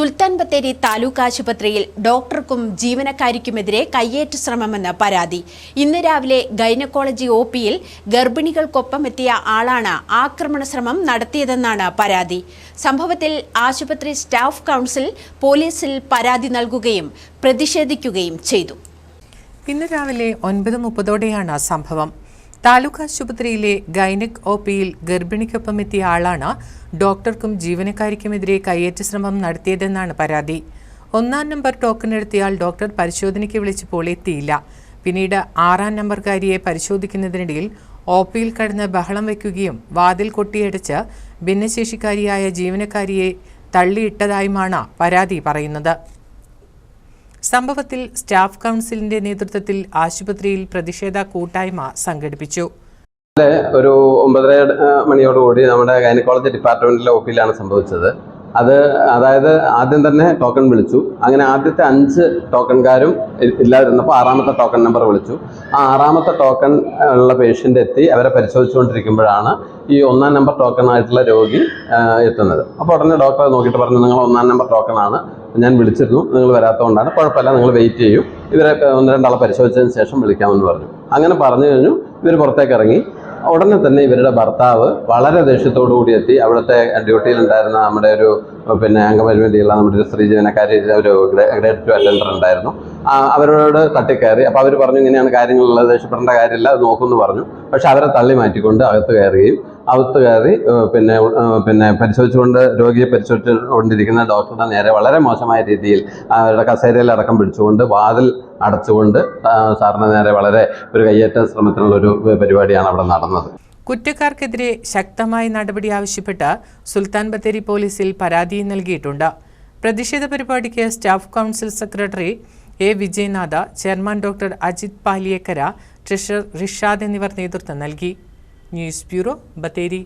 സുൽത്താൻ ബത്തേരി താലൂക്ക് ആശുപത്രിയിൽ ഡോക്ടർക്കും ജീവനക്കാരിക്കുമെതിരെ കയ്യേറ്റ ശ്രമമെന്ന് പരാതി. ഇന്ന് രാവിലെ ഗൈനക്കോളജി ഒ പിയിൽ ഗർഭിണികൾക്കൊപ്പം എത്തിയ ആളാണ് ആക്രമണ ശ്രമം നടത്തിയതെന്നാണ് പരാതി. സംഭവത്തിൽ ആശുപത്രി സ്റ്റാഫ് കൗൺസിൽ പോലീസിൽ പരാതി നൽകുകയും പ്രതിഷേധിക്കുകയും ചെയ്തു. ഇന്ന് രാവിലെ ഒൻപത് മുപ്പതോടെയാണ് സംഭവം. താലൂക്ക് ആശുപത്രിയിലെ ഗൈനക് ഒ പിയിൽ ഗർഭിണിക്കൊപ്പം എത്തിയ ആളാണ് ഡോക്ടർക്കും ജീവനക്കാരിക്കുമെതിരെ കയ്യേറ്റ ശ്രമം നടത്തിയതെന്നാണ് പരാതി. ഒന്നാം നമ്പർ ടോക്കൺ എടുത്തയാൾ ഡോക്ടർ പരിശോധനയ്ക്ക് വിളിച്ചപ്പോൾ എത്തിയില്ല. പിന്നീട് ആറാം നമ്പർക്കാരിയെ പരിശോധിക്കുന്നതിനിടയിൽ ഒ പിയിൽ കടന്ന് ബഹളം വയ്ക്കുകയും വാതിൽ കൊട്ടിയടച്ച് ഭിന്നശേഷിക്കാരിയായ ജീവനക്കാരിയെ തള്ളിയിട്ടതായുമാണ് പരാതി പറയുന്നത്. സംഭവത്തിൽ സ്റ്റാഫ് കൗൺസിലിന്റെ നേതൃത്വത്തിൽ ആശുപത്രിയിൽ പ്രതിഷേധ കൂട്ടായ്മ സംഘടിപ്പിച്ചു. ഒരു ഒമ്പതര മണിയോടുകൂടി നമ്മുടെ ഗൈനക്കോളജി ഡിപ്പാർട്ട്മെന്റിലെ ഒപ്പിയിലാണ് സംഭവിച്ചത്. അത് അതായത് ആദ്യം തന്നെ ടോക്കൺ വിളിച്ചു. അങ്ങനെ ആദ്യത്തെ അഞ്ച് ടോക്കൺകാരും ഇല്ലാതിരുന്നപ്പോൾ ആറാമത്തെ ടോക്കൺ നമ്പർ വിളിച്ചു. ആ ആറാമത്തെ ടോക്കൺ ഉള്ള പേഷ്യന്റ് എത്തി അവരെ പരിശോധിച്ചുകൊണ്ടിരിക്കുമ്പോഴാണ് ഈ ഒന്നാം നമ്പർ ടോക്കൺ ആയിട്ടുള്ള രോഗി എത്തുന്നത്. അപ്പോൾ ഉടനെ ഡോക്ടറെ നോക്കിയിട്ട് പറഞ്ഞു നിങ്ങൾ ഒന്നാം നമ്പർ ടോക്കൺ ആണ്. ഞാൻ വിളിച്ചിരുന്നു നിങ്ങൾ വരാത്തതുകൊണ്ടാണ്. കുഴപ്പമില്ല നിങ്ങൾ വെയിറ്റ് ചെയ്യൂ. ഇവരെ ഒന്ന് രണ്ടാളെ പരിശോധിച്ചതിന് ശേഷം വിളിക്കാമെന്ന് പറഞ്ഞു. അങ്ങനെ പറഞ്ഞു കഴിഞ്ഞു ഇവർ പുറത്തേക്ക് ഇറങ്ങി. ഉടനെ തന്നെ ഇവരുടെ ഭർത്താവ് വളരെ ദേഷ്യത്തോടു കൂടി എത്തി. അവിടുത്തെ ഡ്യൂട്ടിയിലുണ്ടായിരുന്ന നമ്മുടെ ഒരു പിന്നെ അംഗപരിമിതിയുള്ള നമ്മുടെ ഒരു സ്ത്രീ ജീവനക്കാരി ഒരു ഗ്രേഡ് ടു അറ്റൻഡർ ഉണ്ടായിരുന്നു. അവരോട് തട്ടിക്കയറി. അപ്പോൾ അവർ പറഞ്ഞു ഇങ്ങനെയാണ് കാര്യങ്ങളുള്ളത്. ദേഷ്യപ്പെടേണ്ട കാര്യമില്ല. അത് നോക്കുമെന്ന് പറഞ്ഞു. പക്ഷെ അവരെ തള്ളി മാറ്റിക്കൊണ്ട് അകത്ത് കയറുകയും അകത്ത് കയറി പിന്നെ പിന്നെ പരിശോധിച്ചുകൊണ്ട് രോഗിയെ പരിശോധിച്ചുകൊണ്ടിരിക്കുന്ന ഡോക്ടറുടെ നേരെ വളരെ മോശമായ രീതിയിൽ അവരുടെ കസേരയിൽ അടക്കം പിടിച്ചുകൊണ്ട് വാതിൽ അടച്ചുകൊണ്ട് സാറിന് നേരെ വളരെ ഒരു കയ്യേറ്റ ശ്രമത്തിനുള്ള ഒരു പരിപാടിയാണ് അവിടെ നടന്നത്. കുറ്റക്കാർക്കെതിരെ ശക്തമായ നടപടി ആവശ്യപ്പെട്ട് സുൽത്താൻ ബത്തേരി പോലീസിൽ പരാതി നൽകിയിട്ടുണ്ട്. പ്രതിഷേധ പരിപാടിക്ക് staff council secretary A. Vijayanatha chairman doctor Ajith Paliyekkara treasurer Rishad എന്നിവർ നേതൃത്വം നൽകി. News bureau Bathery.